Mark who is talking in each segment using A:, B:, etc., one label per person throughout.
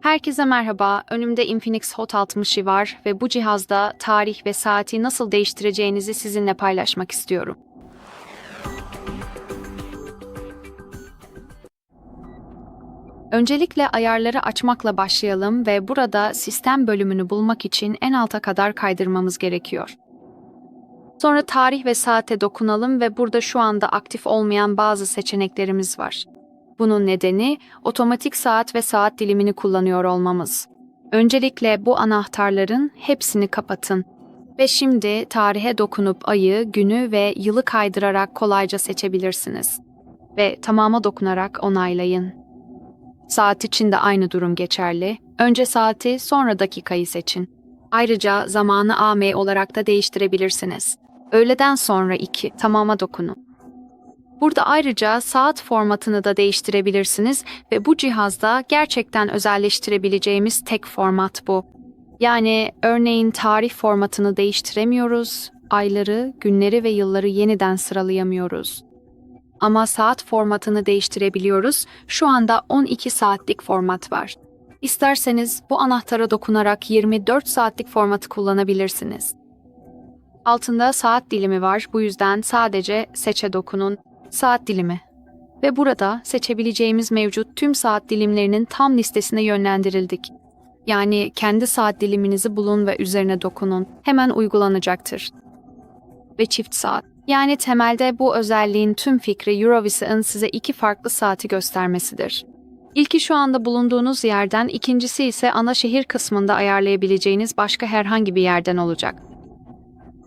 A: Herkese merhaba. Önümde Infinix Hot 60'ı var ve bu cihazda tarih ve saati nasıl değiştireceğinizi sizinle paylaşmak istiyorum. Öncelikle ayarları açmakla başlayalım ve burada sistem bölümünü bulmak için en alta kadar kaydırmamız gerekiyor. Sonra tarih ve saate dokunalım ve burada şu anda aktif olmayan bazı seçeneklerimiz var. Bunun nedeni otomatik saat ve saat dilimini kullanıyor olmamız. Öncelikle bu anahtarların hepsini kapatın. Ve şimdi tarihe dokunup ayı, günü ve yılı kaydırarak kolayca seçebilirsiniz. Ve tamama dokunarak onaylayın. Saat için de aynı durum geçerli. Önce saati, sonra dakikayı seçin. Ayrıca zamanı AM olarak da değiştirebilirsiniz. Öğleden sonra 2, tamama dokunun. Burada ayrıca saat formatını da değiştirebilirsiniz ve bu cihazda gerçekten özelleştirebileceğimiz tek format bu. Yani örneğin tarih formatını değiştiremiyoruz, ayları, günleri ve yılları yeniden sıralayamıyoruz. Ama saat formatını değiştirebiliyoruz. Şu anda 12 saatlik format var. İsterseniz bu anahtara dokunarak 24 saatlik formatı kullanabilirsiniz. Altında saat dilimi var. Bu yüzden sadece seçe dokunun. Saat dilimi. Ve burada seçebileceğimiz mevcut tüm saat dilimlerinin tam listesine yönlendirildik. Yani kendi saat diliminizi bulun ve üzerine dokunun. Hemen uygulanacaktır. Ve çift saat. Yani temelde bu özelliğin tüm fikri Eurovision'ın size iki farklı saati göstermesidir. İlki şu anda bulunduğunuz yerden, ikincisi ise ana şehir kısmında ayarlayabileceğiniz başka herhangi bir yerden olacak.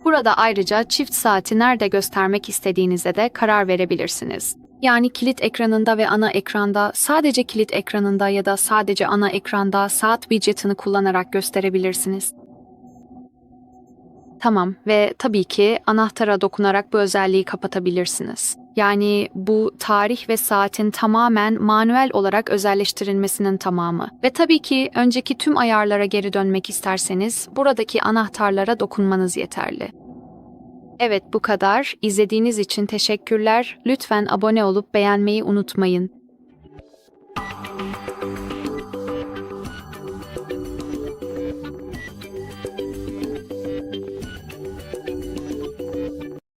A: Burada ayrıca çift saati nerede göstermek istediğinize de karar verebilirsiniz. Yani kilit ekranında ve ana ekranda, sadece kilit ekranında ya da sadece ana ekranda saat widget'ını kullanarak gösterebilirsiniz. Tamam ve tabii ki anahtara dokunarak bu özelliği kapatabilirsiniz. Yani bu tarih ve saatin tamamen manuel olarak özelleştirilmesinin tamamı. Ve tabii ki önceki tüm ayarlara geri dönmek isterseniz buradaki anahtarlara dokunmanız yeterli. Evet bu kadar. İzlediğiniz için teşekkürler. Lütfen abone olup beğenmeyi unutmayın.